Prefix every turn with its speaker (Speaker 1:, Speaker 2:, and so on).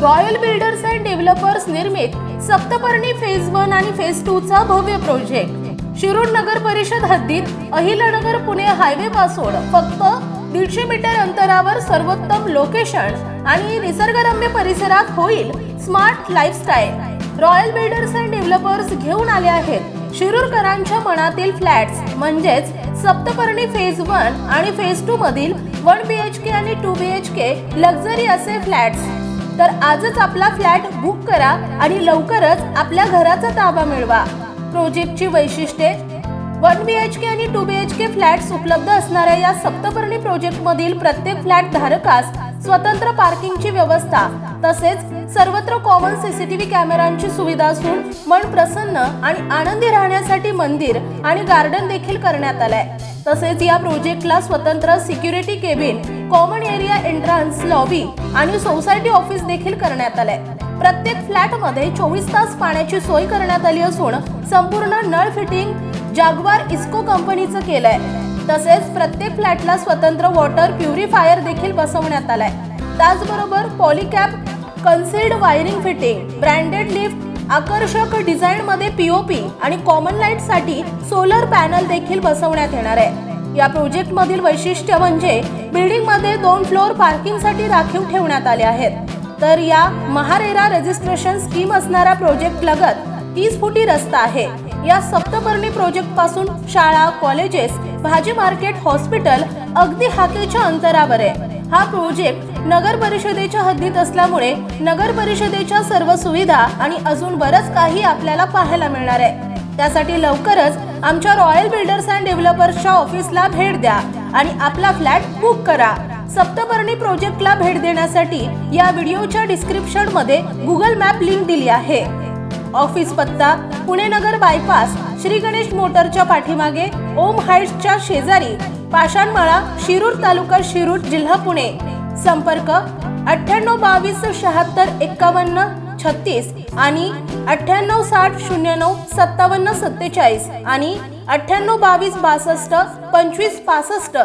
Speaker 1: Royal builders and developers निर्मित Saptaparni phase one आणि phase two चा भव्य प्रोजेक्ट शिरूर नगर परिषद हद्दीत अहिलानगर पुणे हायवे पासून फक्त दीडशे मीटर अंतरावर सर्वोत्तम लोकेशन आणि निसर्गरम्य परिसरात होईल smart lifestyle royal builders and developers घेऊन आले आहेत शिरूरकरांच्या मनातील फ्लॅट्स म्हणजेच सप्तपर्णी फेज वन आणि फेज टू मधील वन बी एच के आणि two B H K luxury असे फ्लॅट्स तर आजच आपला फ्लॅट बुक करा आणि लवकरच आपल्या घराचा ताबा मिळवा. प्रोजेक्टची वैशिष्ट्ये. वन बी एच के आणि two B H K flats उपलब्ध असणाऱ्या या सप्तपर्णी प्रोजेक्ट मधील प्रत्येक फ्लॅट धारकास स्वतंत्र पार्किंगची व्यवस्था तसेच सर्वत्र कॉमन सीसीटीव्ही कॅमेरांची सुविधा असून मन प्रसन्न आणि आनंदी राहण्यासाठी मंदिर आणि गार्डन देखील करण्यात आलंय. तसेच या प्रोजेक्टला स्वतंत्र security cabin common area entrance lobby आणि सोसायटी ऑफिस देखील करण्यात आलंय. प्रत्येक फ्लॅटमध्ये चोवीस तास पाण्याची सोय करण्यात आली असून संपूर्ण नळ फिटिंग जागवार इस्को कंपनीचं केलंय. तसेच प्रत्येक फ्लॅटला स्वतंत्र वॉटर प्युरिफायर देखील बसवण्यात आलाय. त्याचबरोबर Polycab concealed wiring fitting branded lift आकर्षक डिझाईन मध्ये पीओपी आणि कॉमन लाइटसाठी सोलर पॅनल देखील बसवण्यात येणार आहे. या प्रोजेक्ट मधील वैशिष्ट्य म्हणजे बिल्डिंगमध्ये दोन फ्लोअर पार्किंगसाठी राखीव ठेवण्यात आले आहेत. तर या महारेरा रजिस्ट्रेशन स्कीम असणाऱ्या प्रोजेक्ट लगत तीस फुटी रस्ता आहे. या सप्तपर्णी प्रोजेक्टपासून शाळा कॉलेजेस भाजी मार्केट हॉस्पिटल अगदी हाकेच्या अंतरावर आहे. हा प्रोजेक्ट नगर परिषदेच्या हद्दीत असल्यामुळे नगर परिषदेच्या सर्व सुविधा आणि अजून बरंच काही आपल्याला पाहायला मिळणार आहे. त्यासाठी लवकरच आमच्या रॉयल बिल्डर्स अँड डेव्हलपर्सच्या ऑफिसला भेट द्या. आणि आपला फ्लॅट बुक करा. सप्तपर्णी प्रोजेक्टला भेट देण्यासाठी या व्हिडिओच्या डिस्क्रिप्शनमध्ये गुगल मॅप लिंक दिली आहे. ऑफिस पत्ता पुणे नगर बायपास श्री गणेश मोटरच्या पाठीमागे ओम हाईट्सच्या शेजारी पाषाणमाळा शिरूर तालुका शिरूर जिल्हा पुणे. संपर्क अठ्ठ्याण्णव बावीस शहात्तर एक्कावन्न छत्तीस आणि अठ्ठ्याण्णव साठ शून्य नऊ सत्तावन्न सत्तेचाळीस आणि अठ्ठ्याण्णव बावीस बासष्ट पंचवीस पासष्ट.